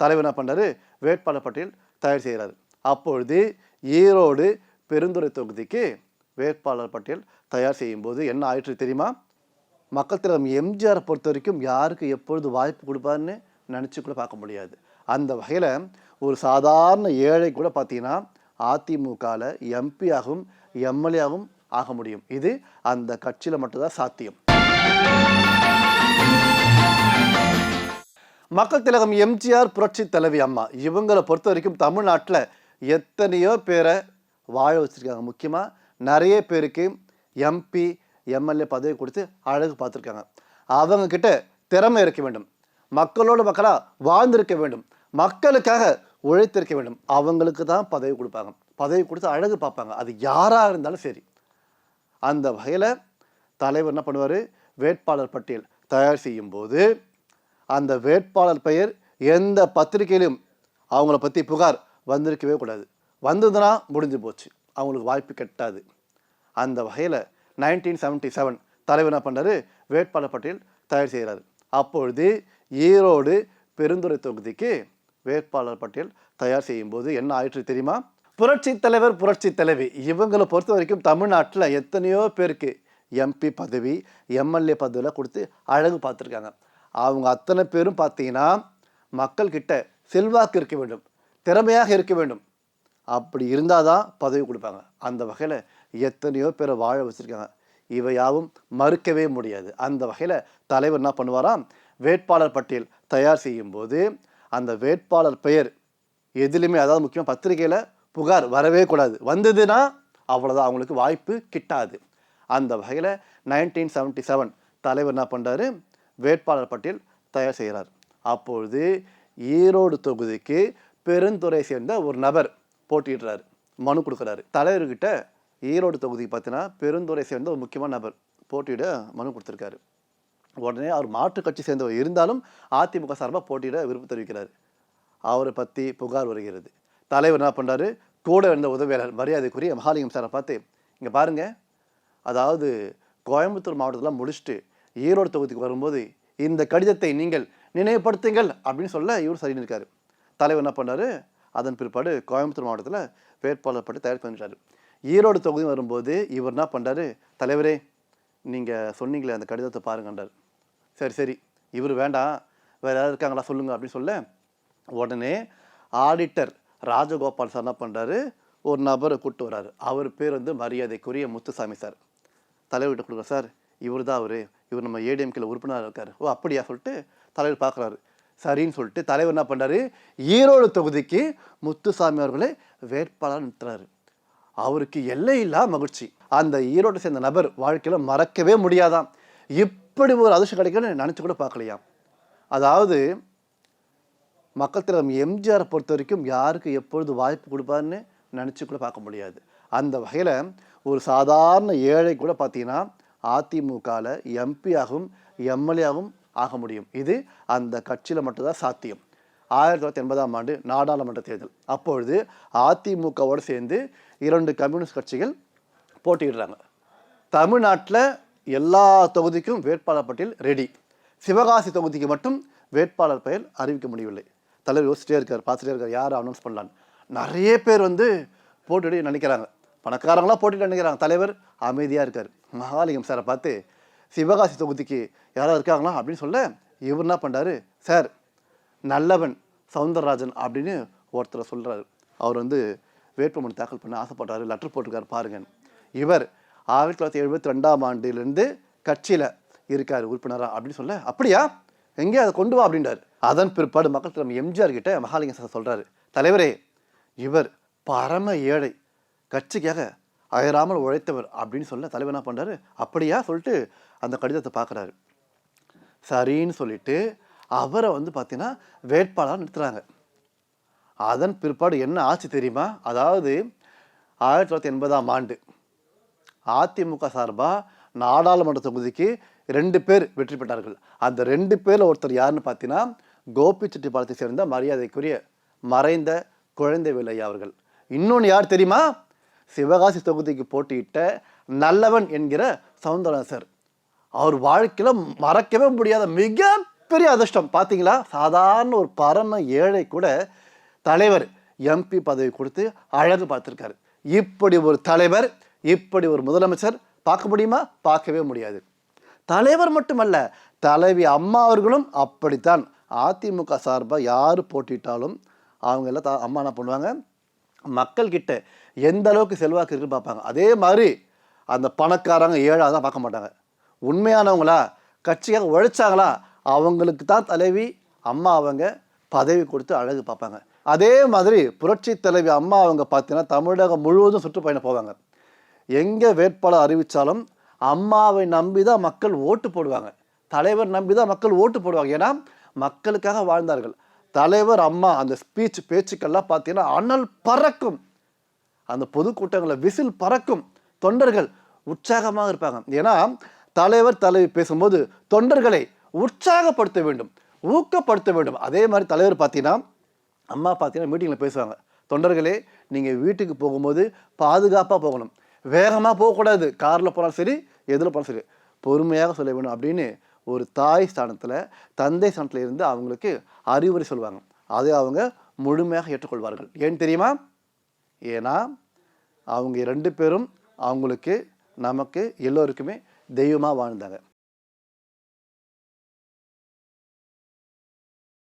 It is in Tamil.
தலைவர் என்ன பண்ணுறாரு வேட்பாளர் பட்டியல் தயார் செய்கிறாரு அப்பொழுது ஈரோடு பெருந்துறை தொகுதிக்கு வேட்பாளர் பட்டியல் தயார் செய்யும்போது என்ன ஆயிற்று தெரியுமா? மக்கள் திறம் எம்ஜிஆரை பொறுத்த வரைக்கும் யாருக்கு எப்பொழுது வாய்ப்பு கொடுப்பாருன்னு நினச்சி கூட பார்க்க முடியாது. அந்த வகையில் ஒரு சாதாரண ஏழை கூட பார்த்தீங்கன்னா அதிமுகவில் எம்பியாகவும் எம்எல்ஏவும் ஆக முடியும். இது அந்த கட்சியில் மட்டும்தான் சாத்தியம். மக்கள் திலகம் எம்ஜிஆர் புரட்சி தலைவி அம்மா. இவங்களை பொறுத்த வரைக்கும் தமிழ்நாட்டில் எத்தனையோ பேரை வாழ வச்சுருக்காங்க. முக்கியமாக நிறைய பேருக்கு எம்பி எம்எல்ஏ பதவி கொடுத்து அழகு பார்த்துருக்காங்க. அவங்கக்கிட்ட திறமை இருக்க வேண்டும். மக்களோட மக்களாக வாழ்ந்திருக்க வேண்டும். மக்களுக்காக உழைத்திருக்க வேண்டும். அவங்களுக்கு தான் பதவி கொடுப்பாங்க. பதவி கொடுத்து அழகு பார்ப்பாங்க. அது யாராக இருந்தாலும் சரி. அந்த வகையில் தலைவர் என்ன பண்ணுவார்? வேட்பாளர் பட்டியல் தயார் செய்யும்போது அந்த வேட்பாளர் பெயர் எந்த பத்திரிகையிலும் அவங்கள பற்றி புகார் வந்திருக்கவே கூடாது. வந்ததுன்னா முடிஞ்சு போச்சு. அவங்களுக்கு வாய்ப்பு கெட்டாது. அந்த வகையில் நைன்டீன் செவன்ட்டி செவன் தலைவர் என்ன பண்ணாரு? வேட்பாளர் பட்டியல் தயார் செய்கிறார் அப்பொழுது ஈரோடு பெருந்துறை தொகுதிக்கு வேட்பாளர் பட்டியல் தயார் செய்யும்போது என்ன ஆயிற்று தெரியுமா? புரட்சி தலைவர் புரட்சி தலைவி. இவங்களை பொறுத்த வரைக்கும் தமிழ்நாட்டில் எத்தனையோ பேருக்கு எம்பி பதவி எம்எல்ஏ பதவியில் கொடுத்து அழகு பார்த்துருக்காங்க. அவங்க அத்தனை பேரும் பார்த்தீங்கன்னா மக்கள்கிட்ட செல்வாக்கு இருக்க வேண்டும் திறமையாக இருக்க வேண்டும். அப்படி இருந்தால் தான் பதவி கொடுப்பாங்க. அந்த வகையில் எத்தனையோ பேரை வாழ வச்சுருக்காங்க. இவையாவும் மறுக்கவே முடியாது. அந்த வகையில் தலைவர் என்ன பண்ணுவாராம்? வேட்பாளர் பட்டியல் தயார் செய்யும்போது அந்த வேட்பாளர் பெயர் எதுலையுமே அதாவது முக்கியமாக பத்திரிகையில் புகார் வரவே கூடாது. வந்ததுன்னா அவ்வளோதான் அவங்களுக்கு வாய்ப்பு கிட்டாது. அந்த வகையில் நைன்டீன் செவன்ட்டி செவன் தலைவர் என்ன பண்ணுறாரு வேட்பாளர் பட்டியல் தயார் செய்கிறார். அப்பொழுது ஈரோடு தொகுதிக்கு பெருந்துறை சேர்ந்த ஒரு நபர் போட்டியிடுறாரு. மனு கொடுக்குறாரு. தலைவர்கிட்ட ஈரோடு தொகுதிக்கு பார்த்தீங்கன்னா பெருந்துறை சேர்ந்த ஒரு முக்கியமான நபர் போட்டியிட மனு கொடுத்துருக்காரு. உடனே அவர் மாற்றுக் கட்சி சேர்ந்தவர் இருந்தாலும் அதிமுக சார்பாக போட்டியிட விருப்பம் தெரிவிக்கிறார். அவரை பற்றி புகார் வருகிறது. தலைவர் என்ன பண்ணுறாரு கூட இருந்த உதவியாளர் மரியாதைக்குரிய மகாலிங்கம் சாரை பார்த்து இங்கே பாருங்கள் அதாவது கோயம்புத்தூர் மாவட்டத்தில் முடிச்சுட்டு ஈரோடு தொகுதிக்கு வரும்போது இந்த கடிதத்தை நீங்கள் நினைவுபடுத்துங்கள் அப்படின்னு சொல்ல இவர் சரி இருக்காரு தலைவர் என்ன பண்ணாரு? அதன் பிற்பாடு கோயம்புத்தூர் மாவட்டத்தில் வேட்பாளர் பட்டு தயார் பண்ணிட்டாரு ஈரோடு தொகுதி வரும்போது இவர் என்ன பண்ணுறாரு தலைவரே நீங்கள் சொன்னீங்களே அந்த கடிதத்தை பாருங்கன்றார். சரி சரி. இவர் வேண்டாம். வேறு யாராவது இருக்காங்களா சொல்லுங்க அப்படின்னு சொல்ல உடனே ஆடிட்டர் ராஜகோபால் சார் என்ன பண்ணுறாரு ஒரு நபரை கூப்பிட்டு வர்றாரு. அவர் பேர் வந்து மரியாதைக்குரிய முத்துசாமி சார். தலைவர்கிட்ட கொடுக்குற சார் இவர் தான் அவர். இவர் நம்ம ஏடிஎம்கேல உறுப்பினராக இருக்கார். ஓ அப்படியா சொல்லிட்டு தலைவர் பார்க்குறாரு. சரின்னு சொல்லிட்டு தலைவர் என்ன பண்ணுறாரு ஈரோடு தொகுதிக்கு முத்துசாமி அவர்களை வேட்பாளர் நிறுத்துறாரு. அவருக்கு எல்லையில்லா மகிழ்ச்சி. அந்த ஈரோட்டை சேர்ந்த நபர் வாழ்க்கையில் மறக்கவே முடியாதாம் இப்படி ஒரு அதிர்ஷ்டம் கிடைக்கும்னு நினச்சி கூட பார்க்கலையாம் அதாவது மக்கள் தலைவர் எம்ஜிஆரை பொறுத்த வரைக்கும் யாருக்கு எப்பொழுது வாய்ப்பு கொடுப்பாருன்னு நினச்சி கூட பார்க்க முடியாது. அந்த வகையில் ஒரு சாதாரண ஏழை கூட பார்த்தீங்கன்னா அதிமுகவில் எம்பியாகவும் எம்எல்ஏவும் ஆக முடியும். இது அந்த கட்சியில் மட்டும்தான் சாத்தியம். ஆயிரத்தி தொள்ளாயிரத்தி எண்பதாம் ஆண்டு நாடாளுமன்ற தேர்தல். அப்பொழுது அதிமுகவோடு சேர்ந்து இரண்டு கம்யூனிஸ்ட் கட்சிகள் போட்டியிடுறாங்க. தமிழ்நாட்டில் எல்லா தொகுதிக்கும் வேட்பாளர் பட்டியல் ரெடி சிவகாசி தொகுதிக்கு மட்டும் வேட்பாளர் பெயர் அறிவிக்க முடியவில்லை. தலைவர் யோசிச்சிட்டே இருக்கார் பார்த்துட்டே இருக்கார் யார் அனௌன்ஸ் பண்ணலான்னு நிறைய பேர் வந்து போட்டியிட நினைக்கிறாங்க. பணக்காரங்களாம் போட்டிட்டு நினைக்கிறாங்க. தலைவர் அமைதியாக இருக்கார். மகாலிங்கம் சாரை பார்த்து சிவகாசி தொகுதிக்கு யாராவது இருக்காங்களா? அப்படின்னு சொல்ல இவர் என்ன பண்ணுறாரு சார் நல்லவன் சவுந்தரராஜன் அப்படின்னு ஒருத்தரை சொல்கிறாரு அவர் வந்து வேட்புமனு தாக்கல் பண்ண ஆசைப்பட்டாரு லெட்டர் போட்டிருக்காரு பாருங்க. இவர் ஆயிரத்தி தொள்ளாயிரத்தி எழுபத்தி ரெண்டாம் ஆண்டிலிருந்து கட்சியில் இருக்கார் உறுப்பினராக அப்படின்னு சொல்ல அப்படியா? எங்கே அதை கொண்டு வா அப்படின்றார். அதன் பிற்பாடு மக்கள் தலைவர் எம்ஜிஆர் கிட்ட மகாலிங்க சார் சொல்கிறாரு தலைவரே இவர் பரம ஏழை. கட்சிக்காக அயராமல் உழைத்தவர் அப்படின்னு சொல்ல தலைவர் என்ன பண்ணுறாரு அப்படியா சொல்லிட்டு அந்த கடிதத்தை பார்க்குறாரு. சரின்னு சொல்லிட்டு அவரை வந்து பார்த்தீங்கன்னா வேட்பாளர் நிறுத்துறாங்க. அதன் பிற்பாடு என்ன ஆச்சு தெரியுமா? அதாவது ஆயிரத்தி தொள்ளாயிரத்தி எண்பதாம் ஆண்டு அதிமுக சார்பாக நாடாளுமன்ற தொகுதிக்கு ரெண்டு பேர் வெற்றி பெற்றார்கள். அந்த ரெண்டு பேரில் ஒருத்தர் யாருன்னு பார்த்தீங்கன்னா கோபிச்செட்டிப்பாளையத்தை சேர்ந்த மரியாதைக்குரிய மறைந்த குழந்தை வில்லையா அவர்கள். இன்னொன்று யார் தெரியுமா? சிவகாசி தொகுதிக்கு போட்டியிட்ட நல்லவன் என்கிற சவுந்தரசர் சார். அவர் வாழ்க்கையில் மறக்கவே முடியாத மிக மிகப்பெரிய அதிர்ஷ்டம். பார்த்தீங்களா சாதாரண ஒரு பரம ஏழை கூட தலைவர் எம்பி பதவி கொடுத்து அழகு பார்த்துருக்காரு. இப்படி ஒரு தலைவர் இப்படி ஒரு முதலமைச்சர் பார்க்க முடியுமா? பார்க்கவே முடியாது. தலைவர் மட்டுமல்ல தலைவி அம்மா அவர்களும் அப்படித்தான். அதிமுக சார்பாக யார் போட்டிட்டாலும் அவங்க எல்லாம் த- அம்மா என்ன பண்ணுவாங்க? மக்கள்கிட்ட எந்த அளவுக்கு செல்வாக்கு இருக்குன்னு பார்ப்பாங்க. அதே மாதிரி அந்த பணக்காரங்க ஏழாக தான் பார்க்க மாட்டாங்க. உண்மையானவங்களா கட்சியாக உழைச்சாங்களா அவங்களுக்கு தான் தலைவி அம்மா அவங்க பதவி கொடுத்து அழகு பார்ப்பாங்க. அதே மாதிரி புரட்சி தலைவி அம்மா அவங்க பார்த்தீங்கன்னா தமிழகம் முழுவதும் சுற்றுப்பயணம் போவாங்க. எங்கே வேட்பாளர் அறிவித்தாலும் அம்மாவை நம்பி தான் மக்கள் ஓட்டு போடுவாங்க. தலைவர் நம்பி தான் மக்கள் ஓட்டு போடுவாங்க. ஏன்னா மக்களுக்காக வாழ்ந்தார்கள். தலைவர் அம்மா அந்த ஸ்பீச் பேச்சுக்கெல்லாம் பார்த்தீங்கன்னா அனல் பறக்கும். அந்த பொதுக்கூட்டங்களில் விசில் பறக்கும். தொண்டர்கள் உற்சாகமாக இருப்பாங்க. ஏன்னா தலைவர் தலைவி பேசும்போது தொண்டர்களை உற்சாகப்படுத்த வேண்டும் ஊக்கப்படுத்த வேண்டும். அதே மாதிரி தலைவர் பார்த்தீங்கன்னா அம்மா பார்த்தீங்கன்னா மீட்டிங்கில் பேசுவாங்க. தொண்டர்களே நீங்கள் வீட்டுக்கு போகும்போது பாதுகாப்பாக போகணும். வேகமாக போகக்கூடாது. காரில் போனாலும் சரி எதில் போனாலும் சரி. பொறுமையாக சொல்ல வேணும் அப்படின்னு ஒரு தாய் ஸ்தானத்தில் தந்தை ஸ்தானத்தில் இருந்து அவங்களுக்கு அறிவுரை சொல்லுவாங்க. அதை அவங்க முழுமையாக ஏற்றுக்கொள்வார்கள். ஏன் தெரியுமா? ஏன்னா அவங்க ரெண்டு பேரும் அவங்களுக்கு நமக்கு எல்லோருக்குமே தெய்வமாக வாழ்ந்தாங்க.